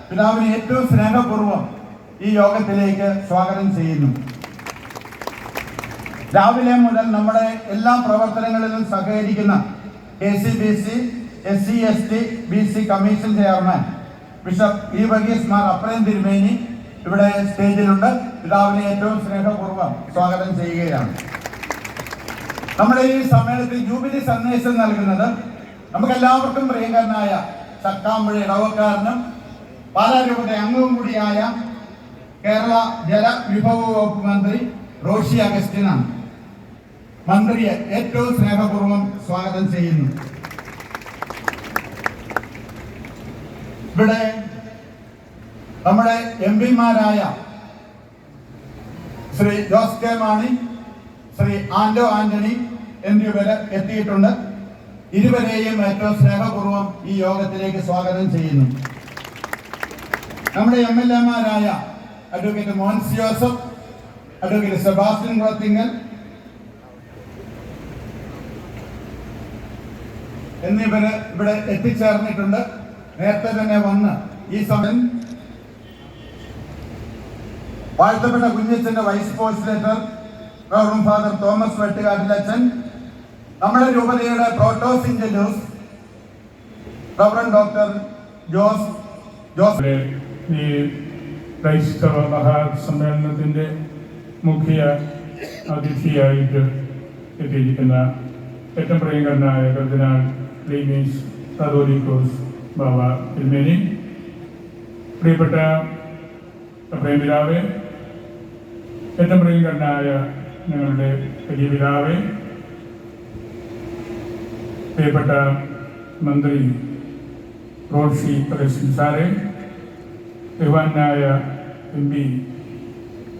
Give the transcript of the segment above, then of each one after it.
പിതാവിനെ ഏറ്റവും സ്നേഹപൂർവം ഈ യോഗത്തിലേക്ക് സ്വാഗതം ചെയ്യുന്നു. രാവിലെ മുതൽ നമ്മുടെ എല്ലാ പ്രവർത്തനങ്ങളിലും സഹകരിക്കുന്ന K C B C S C S T B C commission chairman bishop E Varghese Mar Aprem തിരുമേനി ഇവിടെ സ്റ്റേജിലുണ്ട്. പിതാവിനെ ഏറ്റവും സ്നേഹപൂർവം സ്വാഗതം ചെയ്യുകയാണ്. നമ്മുടെ ഈ സമ്മേളനത്തിൽ ജൂബിലി സന്ദേശം നൽകുന്നത് നമുക്കെല്ലാവർക്കും പ്രിയങ്കരനായ ചക്കാമ്പുഴ ഇടവക്കാരനും പാലാരൂപത അംഗവും കൂടിയായ കേരള ജലവിഭവ വകുപ്പ് മന്ത്രി റോഷി അഗസ്റ്റിനാണ്. മന്ത്രിയെ ഏറ്റവും സ്നേഹപൂർവം സ്വാഗതം ചെയ്യുന്നു. ഇവിടെ നമ്മുടെ എം പിമാരായ ശ്രീ ജോസ് കെ മാണി ശ്രീ ആന്റോ ആന്റണി എന്നിവരെ എത്തിയിട്ടുണ്ട്. ഇരുവരെയും ഏറ്റവും സ്നേഹപൂർവം ഈ യോഗത്തിലേക്ക് സ്വാഗതം ചെയ്യുന്നു. നമ്മുടെ എം എൽ എമാരായ അഡ്വക്കേറ്റ് മോൻസ് ജോസഫ് അഡ്വക്കേറ്റ് സെബാസ്റ്റ്യൻ കുളത്തിങ്ങൽ എന്നിവര് ഇവിടെ എത്തിച്ചേർന്നിട്ടുണ്ട്. നേരത്തെ തന്നെ വന്ന് ഈ സമയം വാഴ്ത്തപ്പെട്ട കുഞ്ഞച്ചന്റെ വൈസ് പോസ്റ്റിലേറ്റർ റവറും ഫാദർ തോമസ് വെട്ടുകാട്ടിലച്ചൻ നമ്മുടെ രൂപതയുടെ protosyncellus reverend doctor Jose Jose ഈ ക്രൈസ്തവ മഹാസമ്മേളനത്തിന്റെ മുഖ്യ അതിഥിയായിട്ട് എത്തിയിരിക്കുന്ന ഏറ്റവും പ്രിയങ്കരനായ കർദിനാൾ ലീമീസ് കതോലിക്കോസ് ബാബ തിരുമേനി. പ്രിയപ്പെട്ട പ്രേമിതാവെ ഏറ്റവും പ്രിയങ്കരനായ ഞങ്ങളുടെ വലിയ പിതാവെ പ്രിയപ്പെട്ട മന്ത്രി റോഷി പ്രസിൻ സാറെ ബഹുമാനായ M P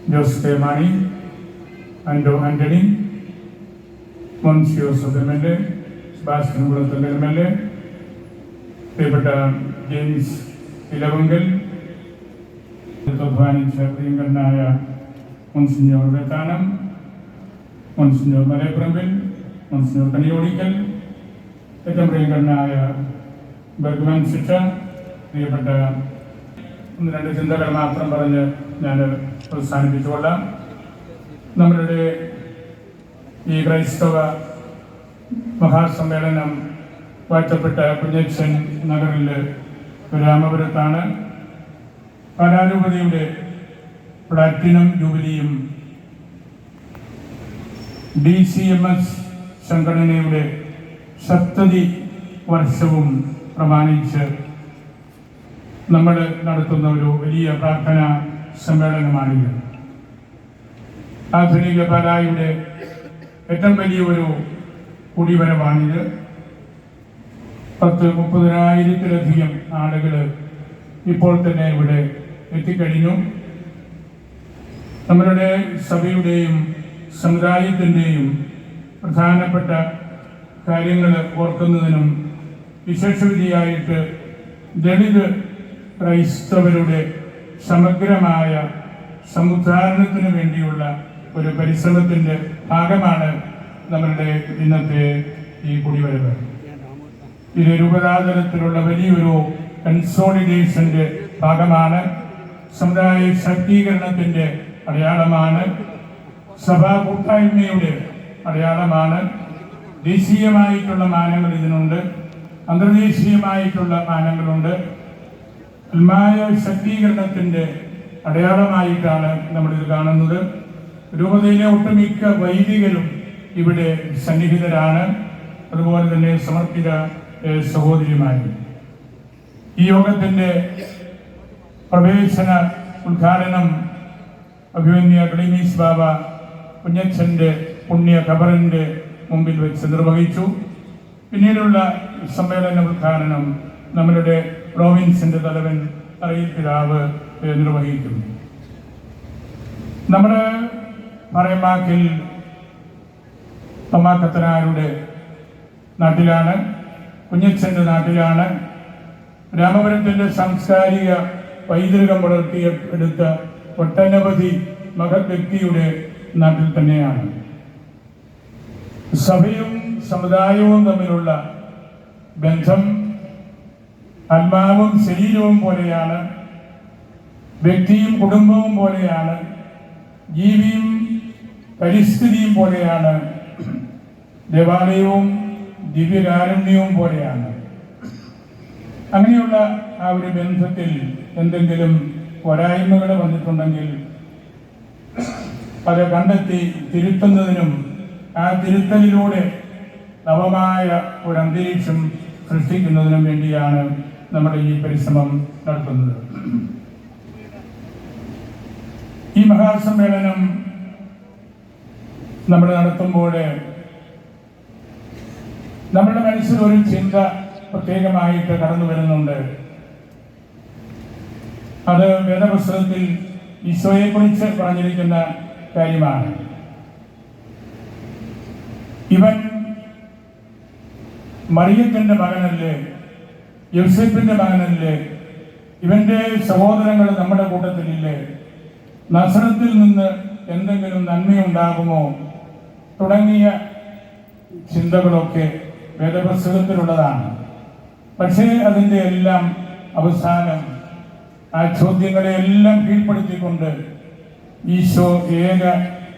Jose K Mani Anto Antony മോൻസിയോ M L A Sebastian കുളത്തിന്റെ എം എൽ എ പ്രിയപ്പെട്ട ജെയിംസ് ഇലവങ്കൽ ബഹുമാനിച്ച പ്രിയങ്കരനായ മോൻസിഞ്ഞോർ വെത്താനം മോൻസിഞ്ഞോർ മലയപ്പറമ്പിൽ മോൻസിഞ്ഞോർ കണിയോടിക്കൽ ഏറ്റവും പ്രിയങ്കരനായ ബർഗ്മാൻ ശിക്ഷ പ്രിയപ്പെട്ട ഒന്ന് രണ്ട് ചിന്തകൾ മാത്രം പറഞ്ഞ് ഞാൻ അവസാനിപ്പിച്ചുകൊള്ളാം. നമ്മളുടെ ഈ ക്രൈസ്തവ മഹാസമ്മേളനം വാഴ്ചപ്പെട്ട കുഞ്ഞച്ചൻ നഗറിൽ രാമപുരത്താണ്. കലാരൂപതയുടെ പ്ലാറ്റിനം ജൂബിലിയും ഡി സി എം എസ് സംഘടനയുടെ സപ്തതി വർഷവും പ്രമാണിച്ച് നമ്മൾ നടത്തുന്ന ഒരു വലിയ പ്രാർത്ഥനാ സമ്മേളനമാണിത്. ആധുനിക പാലായുടെ ഏറ്റവും വലിയ ഒരു കുടിവരവാണിത്. പത്ത് മുപ്പതിനായിരത്തിലധികം ആളുകൾ ഇപ്പോൾ തന്നെ ഇവിടെ എത്തിക്കഴിഞ്ഞു. നമ്മളുടെ സഭയുടെയും സമുദായത്തിന്റെയും പ്രധാനപ്പെട്ട കാര്യങ്ങൾ ഓർക്കുന്നതിനും വിശേഷവിധിയായിട്ട് ദളിത് ക്രൈസ്തവരുടെ സമഗ്രമായ സമുദ്ധാരണത്തിന് വേണ്ടിയുള്ള ഒരു പരിശ്രമത്തിന്റെ ഭാഗമാണ് നമ്മളുടെ ഇന്നത്തെ ഈ കുടിവരവ്. ഇത് രൂപതാതലത്തിലുള്ള വലിയൊരു കൺസോളിഡേഷന്റെ ഭാഗമാണ് സമുദായ ശാക്തീകരണത്തിന്റെ അടയാളമാണ് സഭാ കൂട്ടായ്മയുടെ അടയാളമാണ് ദേശീയമായിട്ടുള്ള മാനങ്ങൾ ഇതിനുണ്ട് അന്തർദേശീയമായിട്ടുള്ള മാനങ്ങളുണ്ട്. ആത്മായ ശക്തീകരണത്തിന്റെ അടയാളമായിട്ടാണ് നമ്മളിത് കാണുന്നത്. രൂപതയിലെ ഒട്ടുമിക്ക വൈദികരും ഇവിടെ സന്നിഹിതരാണ്. അതുപോലെ തന്നെ സമർപ്പിത സഹോദരിമാരും. ഈ യോഗത്തിന്റെ പ്രവേശന ഉദ്ഘാടനം അഭിമന്യ ക്ലീമീസ് ബാബ കുഞ്ഞച്ഛന്റെ പുണ്യ ഖബറിന്റെ മുമ്പിൽ വെച്ച് നിർവഹിച്ചു. പിന്നീടുള്ള സമ്മേളന ഉദ്ഘാടനം നമ്മളുടെ പ്രോവിൻസിന്റെ തലവൻ തറയിൽ പിതാവ് നിർവഹിക്കും നമ്മുടെ മറയമാക്കിൽ തമാക്കത്തനാരുടെ നാട്ടിലാണ് കുഞ്ഞച്ചന്റെ നാട്ടിലാണ് രാമപുരത്തിന്റെ സാംസ്കാരിക പൈതൃകം വളർത്തിയ എടുത്ത ഒട്ടനവധി മഹത് വ്യക്തിയുടെ നാട്ടിൽ തന്നെയാണ്. സഭയും സമുദായവും തമ്മിലുള്ള ബന്ധം ആത്മാവും ശരീരവും പോലെയാണ് വ്യക്തിയും കുടുംബവും പോലെയാണ് ജീവിയും പരിസ്ഥിതിയും പോലെയാണ് ദേവാലയവും ദിവ്യകാരുണ്യവും പോലെയാണ്. അങ്ങനെയുള്ള ആ ഒരു ബന്ധത്തിൽ എന്തെങ്കിലും പോരായ്മകൾ വന്നിട്ടുണ്ടെങ്കിൽ അത് കണ്ടെത്തി തിരുത്തുന്നതിനും ആ തിരുത്തലിലൂടെ നവമായ ഒരു അന്തരീക്ഷം സൃഷ്ടിക്കുന്നതിനും വേണ്ടിയാണ് നമ്മുടെ ഈ പരിശ്രമം നടത്തുന്നത്. ഈ മഹാസമ്മേളനം നമ്മൾ നടത്തുമ്പോൾ നമ്മുടെ മനസ്സിൽ ഒരു ചിന്ത പ്രത്യേകമായിട്ട് കടന്നു വരുന്നുണ്ട്. അത് വേദപുസ്തകത്തിൽ ഈശോയെ കുറിച്ച് പറഞ്ഞിരിക്കുന്ന കാര്യമാണ്. ഇവൻ മറിയത്തിന്റെ മകനല്ലേ? യൂസഫിന്റെ മകനല്ലേ. ഇവന്റെ സഹോദരങ്ങൾ നമ്മുടെ കൂട്ടത്തിലില്ലേ. നസറത്തിൽ നിന്ന് എന്തെങ്കിലും നന്മയുണ്ടാകുമോ? തുടങ്ങിയ ചിന്തകളൊക്കെ വേദപുസ്തകത്തിലുള്ളതാണ്. പക്ഷേ അതിന്റെ എല്ലാം അവസാനം ആ ചോദ്യങ്ങളെ എല്ലാം കീഴ്പ്പെടുത്തിക്കൊണ്ട് ഈശോ ഏക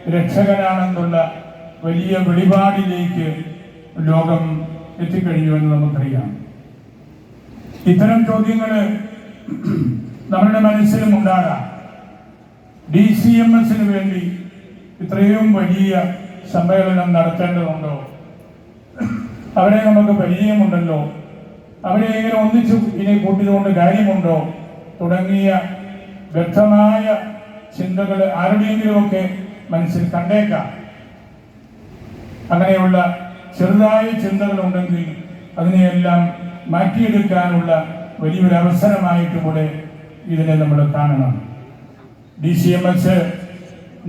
രക്ഷകനാണെന്നുള്ള വലിയ വെളിപാടിലേക്ക് ലോകം എത്തിക്കഴിഞ്ഞുവെന്ന് നമുക്കറിയാം. ഇത്തരം ചോദ്യങ്ങൾ നമ്മുടെ മനസ്സിലും ഉണ്ടാകാം. ഡി സി എം എസിന് വേണ്ടി ഇത്രയും വലിയ സമ്മേളനം നടത്തേണ്ടതുണ്ടോ? അവരെ നമുക്ക് പരിചയമുണ്ടല്ലോ. അവരെ ഇങ്ങനെ ഒന്നിച്ചു ഇനി കൂട്ടിയതുകൊണ്ട് കാര്യമുണ്ടോ? തുടങ്ങിയ വ്യക്തമായ ചിന്തകൾ ആരുടെയെങ്കിലുമൊക്കെ മനസ്സിൽ കണ്ടേക്കാം. അങ്ങനെയുള്ള ചെറുതായ ചിന്തകളുണ്ടെങ്കിൽ അതിനെയെല്ലാം മാറ്റിയെടുക്കാനുള്ള വലിയൊരു അവസരമായിട്ട് കൂടെ ഇതിനെ നമ്മൾ കാണണം. ഡി സി എം എസ്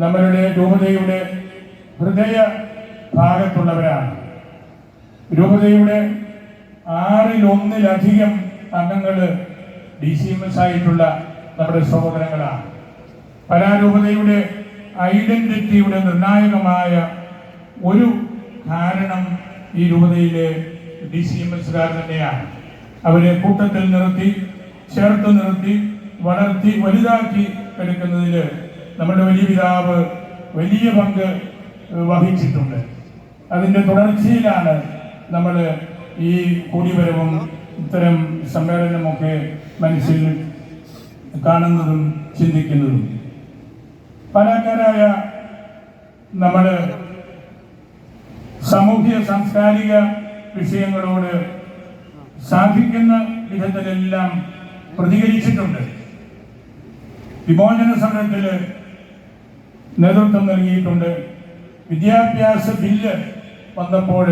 നമ്മളുടെ രൂപതയുടെ ഹൃദയ ഭാഗത്തുള്ളവരാണ്. രൂപതയുടെ ആറിൽ ഒന്നിലധികം അംഗങ്ങൾ ഡി സി എം എസ് ആയിട്ടുള്ള നമ്മുടെ സഹോദരങ്ങളാണ്. പരാരൂപതയുടെ ഐഡന്റിറ്റിയുടെ നിർണായകമായ ഒരു കാരണം ഈ രൂപതയിലെ ഡി സി എം എസ്കാർ തന്നെയാണ്. അവരെ കൂട്ടത്തിൽ നിർത്തി ചേർത്ത് നിർത്തി വളർത്തി വലുതാക്കി എടുക്കുന്നതിൽ നമ്മുടെ വലിയ പിതാവ് വലിയ പങ്ക് വഹിച്ചിട്ടുണ്ട്. അതിന്റെ തുടർച്ചയിലാണ് നമ്മൾ ഈ കൂടിവരവും ഇത്തരം സമ്മേളനമൊക്കെ മനസ്സിൽ കാണുന്നതും ചിന്തിക്കുന്നതും. പലക്കാരായ നമ്മൾ സാമൂഹ്യ സാംസ്കാരിക വിഷയങ്ങളോട് സാധിക്കുന്ന വിധത്തിലെല്ലാം പ്രതികരിച്ചിട്ടുണ്ട്. വിമോചന സമരത്തിൽ നേതൃത്വം നൽകിയിട്ടുണ്ട്. വിദ്യാഭ്യാസ ബില്ല് വന്നപ്പോൾ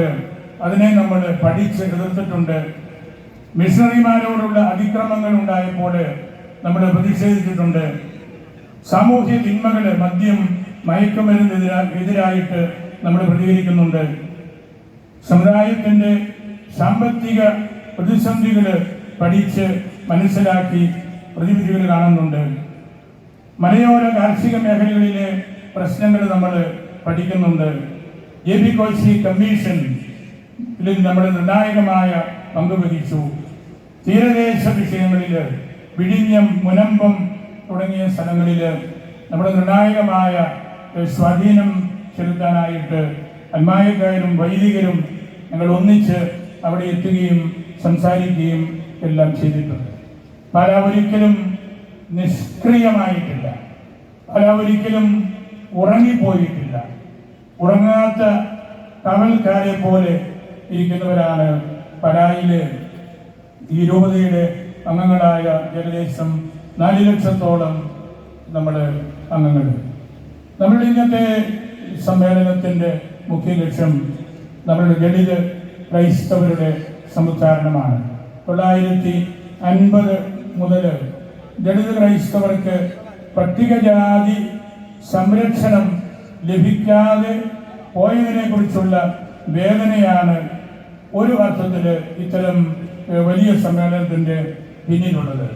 അതിനെ നമ്മൾ പഠിച്ച് എതിർത്തിട്ടുണ്ട്. മിഷണറിമാരോടുള്ള അതിക്രമങ്ങൾ ഉണ്ടായപ്പോൾ നമ്മൾ പ്രതിഷേധിച്ചിട്ടുണ്ട്. സാമൂഹ്യ തിന്മകൾ മദ്യം മയക്കുമരുന്നെതിരാ എതിരായിട്ട് നമ്മൾ പ്രതികരിക്കുന്നുണ്ട്. സമുദായത്തിന്റെ സാമ്പത്തിക പ്രതിസന്ധികൾ പഠിച്ച് മനസ്സിലാക്കി പ്രതിവിധികൾ കാണുന്നുണ്ട്. മലയോര കാർഷിക മേഖലകളിലെ പ്രശ്നങ്ങൾ നമ്മൾ പഠിക്കുന്നുണ്ട്. എ ബി കോശി കമ്മീഷൻ നമ്മൾ നിർണായകമായ പങ്കുവഹിച്ചു തീരദേശ വിഷയങ്ങളിൽ വിഴിഞ്ഞം മുനമ്പം തുടങ്ങിയ സ്ഥലങ്ങളിൽ നമ്മുടെ നിർണായകമായ സ്വാധീനം ചെലുത്താനായിട്ട് അന്മായക്കാരും വൈദികരും ഞങ്ങൾ ഒന്നിച്ച് അവിടെ എത്തുകയും സംസാരിക്കുകയും എല്ലാം ചെയ്തിട്ടുണ്ട്. പല ഒരിക്കലും നിഷ്ക്രിയമായിട്ടില്ല. പല ഒരിക്കലും ഉറങ്ങിപ്പോയിട്ടില്ല. ഉറങ്ങാത്ത കവൽക്കാരെ പോലെ ഇരിക്കുന്നവരാണ് പരായിലെ ഈ രൂപതയുടെ അംഗങ്ങളായ ഏകദേശം നാല് ലക്ഷത്തോളം നമ്മുടെ അംഗങ്ങൾ. നമ്മുടെ ഇന്നത്തെ സമ്മേളനത്തിന്റെ മുഖ്യ ലക്ഷ്യം നമ്മുടെ ദളിത് ക്രൈസ്തവരുടെ സമുദ്ധാരണമാണ് തൊള്ളായിരത്തി അൻപത് മുതൽ ദളിത് ക്രൈസ്തവർക്ക് പട്ടികജാതി സംരക്ഷണം ലഭിക്കാതെ പോയതിനെ കുറിച്ചുള്ള വേദനയാണ് ഒരു അർത്ഥത്തിൽ ഇത്തരം വലിയ സമ്മേളനത്തിന്റെ പിന്നിലുള്ളത്.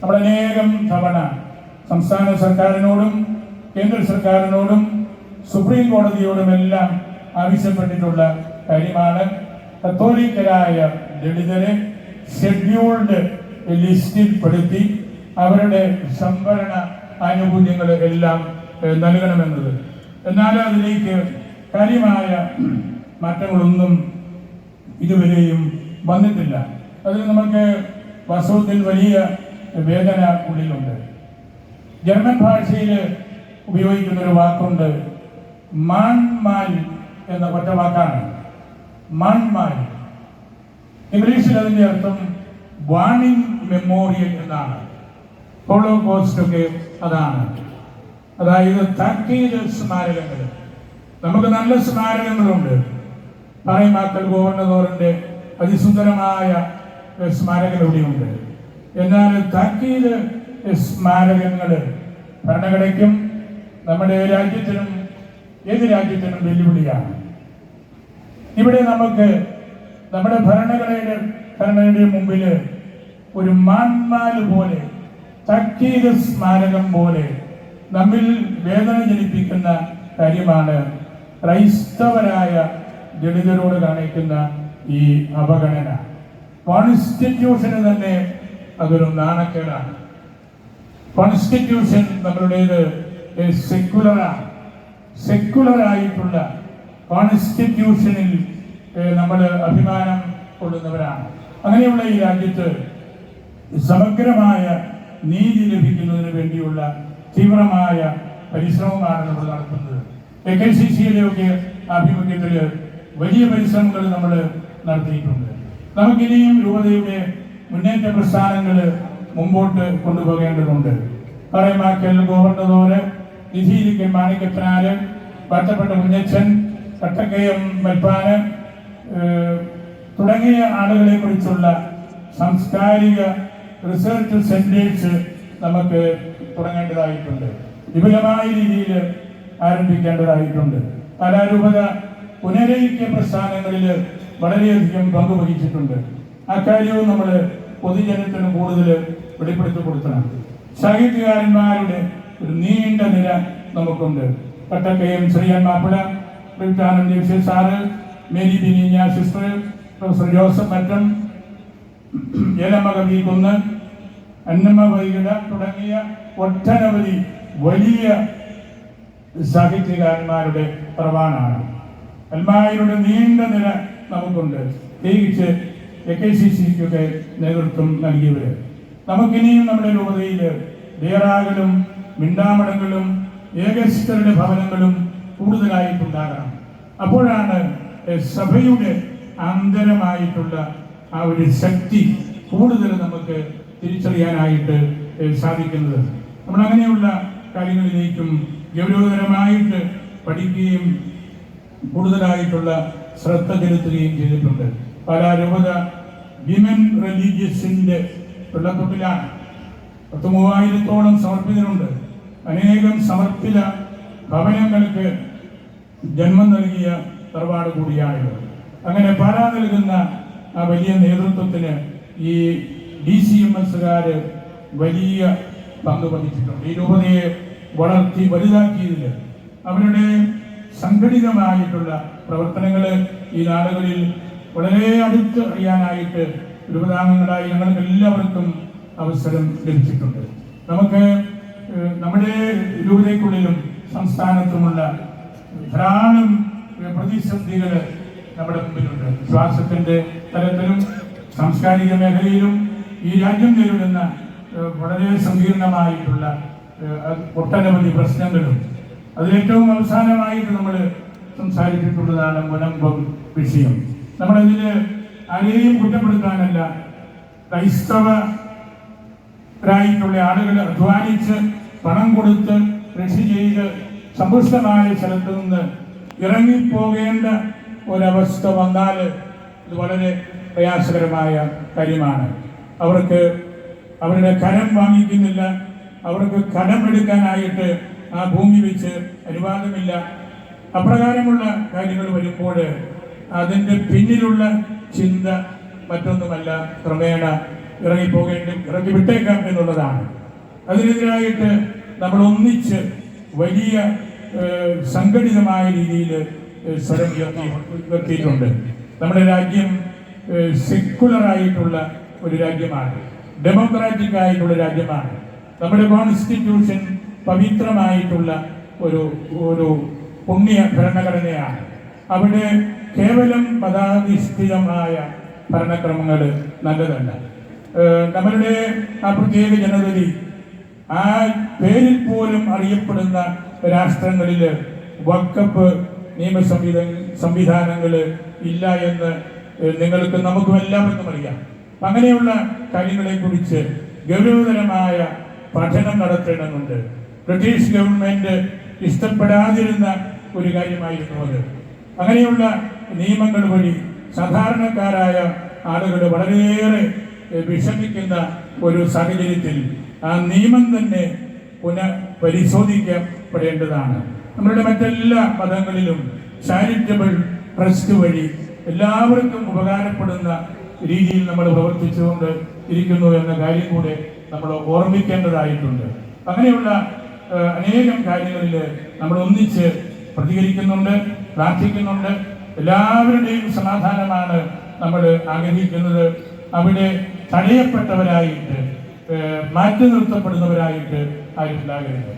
നമ്മൾ അനേകം തവണ സംസ്ഥാന സർക്കാരിനോടും കേന്ദ്ര സർക്കാരിനോടും സുപ്രീം കോടതിയോടുമെല്ലാം ആവശ്യപ്പെട്ടിട്ടുള്ള കാര്യമാണ്. കത്തോലിക്കരായ ദളിതരെ ഷെഡ്യൂൾഡ് ലിസ്റ്റിൽപ്പെടുത്തി അവരുടെ സംവരണ ആനുകൂല്യങ്ങൾ എല്ലാം നൽകണമെന്നത്. എന്നാൽ അതിലേക്ക് കാര്യമായ മാറ്റങ്ങളൊന്നും ഇതുവരെയും വന്നിട്ടില്ല. അതിൽ നമുക്ക് വാസ്തവത്തിൽ വലിയ വേദന ഉള്ളിലുണ്ട്. ജർമ്മൻ ഭാഷയിൽ ഉപയോഗിക്കുന്ന ഒരു വാക്കുണ്ട് മാൻമാൽ എന്ന ഒറ്റ വാക്കാണ് മാൻമാൽ ഇംഗ്ലീഷിൽ അതിന്റെ അർത്ഥം വാണിംഗ് മെമ്മോറിയൽ എന്നാണ്. ഹോളോകോസ്റ്റ് ഒക്കെ അതാണ്. അതായത് താക്കീത് സ്മാരകങ്ങൾ. നമുക്ക് നല്ല സ്മാരകങ്ങളുണ്ട്. പറയമാക്കൽ ഗോവർണതോറിന്റെ അതിസുന്ദരമായ സ്മാരകം ഇവിടെയുണ്ട് എന്നാൽ താക്കീത് സ്മാരകങ്ങൾ ഭരണഘടനയ്ക്കും നമ്മുടെ രാജ്യത്തിനും ഏത് രാജ്യത്തിനും വെല്ലുവിളിയാണ്. ഇവിടെ നമുക്ക് നമ്മുടെ ഭരണഘടനയുടെ ഭരണഘടനയുടെ മുമ്പിൽ ഒരു മാൻമാൽ പോലെ തക്കീത് സ്മാരകം പോലെ നമ്മിൽ വേദന ജനിപ്പിക്കുന്ന കാര്യമാണ് ക്രൈസ്തവരായ ദളിതരോട് കാണിക്കുന്ന ഈ അവഗണന. കോൺസ്റ്റിറ്റ്യൂഷന് തന്നെ അതൊരു നാണക്കേടാണ്. കോൺസ്റ്റിറ്റ്യൂഷൻ നമ്മളുടേത് സെക്യുലറാണ്. സെക്യുലർ ആയിട്ടുള്ള കോൺസ്റ്റിറ്റ്യൂഷനിൽ നമ്മൾ അഭിമാനം കൊള്ളുന്നവരാണ്. അങ്ങനെയുള്ള ഈ രാജ്യത്ത് സമഗ്രമായ നീതി ലഭിക്കുന്നതിന് വേണ്ടിയുള്ള തീവ്രമായ പരിശ്രമമാണ് നമ്മൾ നടത്തുന്നത്. എ കെ സി സിയിലെയൊക്കെ ആഭിമുഖ്യത്തിൽ വലിയ പരിശ്രമങ്ങൾ നമ്മൾ നടത്തിയിട്ടുണ്ട്. നമുക്കിനിയും രൂപതയുടെ മുന്നേറ്റ പ്രസ്ഥാനങ്ങൾ മുമ്പോട്ട് കൊണ്ടുപോകേണ്ടതുണ്ട്. പറയമാക്കൽ ഗോവർണതോര് നിധിയിലേക്ക് മാണിക്കപ്പനാര് ബന്ധപ്പെട്ട കുഞ്ഞച്ചൻ കട്ടക്കയം മൽപ്പാന് തുടങ്ങിയ ആളുകളെ കുറിച്ചുള്ള സാംസ്കാരിക റിസർച്ച് സെന്റേഴ്സ് നമുക്ക് തുടങ്ങേണ്ടതായിട്ടുണ്ട്. വിപുലമായ രീതിയിൽ ആരംഭിക്കേണ്ടതായിട്ടുണ്ട്. കലാരൂപത പുനരൈക്യ പ്രസ്ഥാനങ്ങളിൽ വളരെയധികം പങ്കുവഹിച്ചിട്ടുണ്ട്. അക്കാര്യവും നമ്മൾ പൊതുജനത്തിന് കൂടുതൽ വെളിപ്പെടുത്തി കൊടുക്കണം. സാഹിത്യകാരന്മാരുടെ ഒരു നീണ്ട നിര നമുക്കുണ്ട്. കട്ടക്കയം ശ്രീയൻ മാപ്പിള വിൽക്കാനന്ദ ദേവസ്യ സാറ് മേരി ബിനിഞ്ഞ സിസ്റ്റർ പ്രൊഫസർ ജോസഫ് മറ്റം ഏലമ്മ കുന്ന് അന്നമ്മ വൈകിട തുടങ്ങിയ ഒട്ടനവധി വലിയ സാഹിത്യകാരന്മാരുടെ പ്രവാണാണ് അൽമായരുടെ നീണ്ട നില നമുക്കുണ്ട്. പ്രത്യേകിച്ച് എ കെ സി സിക്കൊക്കെ നേതൃത്വം നൽകിയവര്. നമുക്കിനിയും നമ്മുടെ രൂപതയിൽ ദേറാകളും മിണ്ടാമടങ്ങളും ഏകസ്ഥരുടെ ഭവനങ്ങളും കൂടുതലായിട്ടുണ്ടാകണം. അപ്പോഴാണ് സഭയുടെ അന്തരമായിട്ടുള്ള ആ ഒരു ശക്തി കൂടുതൽ നമുക്ക് തിരിച്ചറിയാനായിട്ട് സാധിക്കുന്നത്. നമ്മൾ അങ്ങനെയുള്ള കാര്യങ്ങളിലേക്കും ഗൗരവതരമായിട്ട് പഠിക്കുകയും കൂടുതലായിട്ടുള്ള ശ്രദ്ധ ചെലുത്തുകയും ചെയ്തിട്ടുണ്ട്. പല രൂപത വിമൻ റിലീജിയസിന്റെ വെള്ളത്തൊട്ടിലാണ് പത്ത് മൂവായിരത്തോളം സമർപ്പിതരുണ്ട്. അനേകം സമർപ്പിത ഭവനങ്ങൾക്ക് ജന്മം നൽകിയ തറവാട് കൂടിയാണിത്. അങ്ങനെ പാരാ നൽകുന്ന ആ വലിയ നേതൃത്വത്തിന് ഈ ഡി സി എം എസുകാർ വലിയ പങ്ക് വഹിച്ചിട്ടുണ്ട്. ഈ രൂപതയെ വളർത്തി വലുതാക്കിയതിൽ അവരുടെ സംഘടിതമായിട്ടുള്ള പ്രവർത്തനങ്ങൾ ഈ നാടുകളിൽ വളരെ അടുത്ത് അറിയാനായിട്ട് രൂപതാംഗങ്ങളായി ഞങ്ങൾക്ക് എല്ലാവർക്കും അവസരം ലഭിച്ചിട്ടുണ്ട്. നമുക്ക് നമ്മുടെ രൂപതയ്ക്കുള്ളിലും സംസ്ഥാനത്തുമുള്ള ധാരാളം പ്രതിസന്ധികൾ നമ്മുടെ മുമ്പിലുണ്ട്. വിശ്വാസത്തിന്റെ തലത്തിലും സാംസ്കാരിക മേഖലയിലും ഈ രാജ്യം നേരിടുന്ന വളരെ സങ്കീർണമായിട്ടുള്ള ഒട്ടനവധി പ്രശ്നങ്ങളും. അതിലേറ്റവും അവസാനമായിട്ട് നമ്മൾ സംസാരിച്ചിട്ടുള്ളതാണ് മുനമ്പം വിഷയം. നമ്മളതിൽ ആരെയും കുറ്റപ്പെടുത്താനല്ല ക്രൈസ്തവരായിട്ടുള്ള ആളുകൾ അധ്വാനിച്ച് പണം കൊടുത്ത് കൃഷി ചെയ്ത് സമ്പുഷ്ടമായ സ്ഥലത്ത് നിന്ന് ഇറങ്ങിപ്പോകേണ്ട ഒരവസ്ഥ വന്നാൽ ഇത് വളരെ പ്രയാസകരമായ കാര്യമാണ്. അവർക്ക് അവരുടെ കരം വാങ്ങിക്കുന്നില്ല. അവർക്ക് കടമെടുക്കാനായിട്ട് ആ ഭൂമി വെച്ച് അനുവാദമില്ല. അപ്രകാരമുള്ള കാര്യങ്ങൾ വരുമ്പോൾ അതിന്റെ പിന്നിലുള്ള ചിന്ത മറ്റൊന്നുമല്ല. ക്രമേണ ഇറങ്ങിപ്പോകേണ്ടി ഇറങ്ങി വിട്ടേക്കാം എന്നുള്ളതാണ്. അതിനെതിരായിട്ട് നമ്മൾ ഒന്നിച്ച് വലിയ സംഘടിതമായ രീതിയിൽ സ്വരം ഉയർത്തി ഉയർത്തിയിട്ടുണ്ട് നമ്മുടെ രാജ്യം സെക്കുലർ ആയിട്ടുള്ള ഒരു രാജ്യമാണ്. ഡെമോക്രാറ്റിക് ആയിട്ടുള്ള രാജ്യമാണ്. നമ്മുടെ കോൺസ്റ്റിറ്റ്യൂഷൻ പവിത്രമായിട്ടുള്ള ഒരു ഒരു പുണ്യ ഭരണഘടനയാണ്. അവിടെ കേവലം മതാധിഷ്ഠിതമായ ഭരണക്രമങ്ങൾ നല്ലതല്ല. നമ്മളുടെ ആ പ്രത്യേക ജനതയിൽ ആ പേരിൽ പോലും അറിയപ്പെടുന്ന രാഷ്ട്രങ്ങളിൽ വക്കപ്പ് നിയമ സംവിധ സംവിധാനങ്ങൾ ഇല്ല എന്ന് നിങ്ങൾക്ക് നമുക്കും എല്ലാവർക്കും അറിയാം. അങ്ങനെയുള്ള കാര്യങ്ങളെ കുറിച്ച് ഗൗരവതരമായ പഠനം നടത്തേണ്ടതുണ്ട്. ബ്രിട്ടീഷ് ഗവൺമെന്റ് ഇഷ്ടപ്പെടാതിരുന്ന ഒരു കാര്യമായിരുന്നു അത്. അങ്ങനെയുള്ള നിയമങ്ങൾ വഴി സാധാരണക്കാരായ ആളുകൾ വളരെയേറെ വിഷമിക്കുന്ന ഒരു സാഹചര്യത്തിൽ ആ നിയമം തന്നെ പുനഃപരിശോധിക്കപ്പെടേണ്ടതാണ്. നമ്മളുടെ മറ്റെല്ലാ മതങ്ങളിലും ചാരിറ്റബിൾ ട്രസ്റ്റ് വഴി എല്ലാവർക്കും ഉപകാരപ്പെടുന്ന രീതിയിൽ നമ്മൾ പ്രവർത്തിച്ചുകൊണ്ട് ഇരിക്കുന്നു എന്ന കാര്യം കൂടെ നമ്മൾ ഓർമ്മിക്കേണ്ടതായിട്ടുണ്ട്. അങ്ങനെയുള്ള അനേകം കാര്യങ്ങളിൽ നമ്മൾ ഒന്നിച്ച് പ്രതികരിക്കുന്നുണ്ട് പ്രാർത്ഥിക്കുന്നുണ്ട്. എല്ലാവരുടെയും സമാധാനമാണ് നമ്മൾ ആഗ്രഹിക്കുന്നത്. അവിടെ തടയപ്പെട്ടവരായിട്ട് മാറ്റി നിർത്തപ്പെടുന്നവരായിട്ട് ആയിട്ടുണ്ടാകരുത്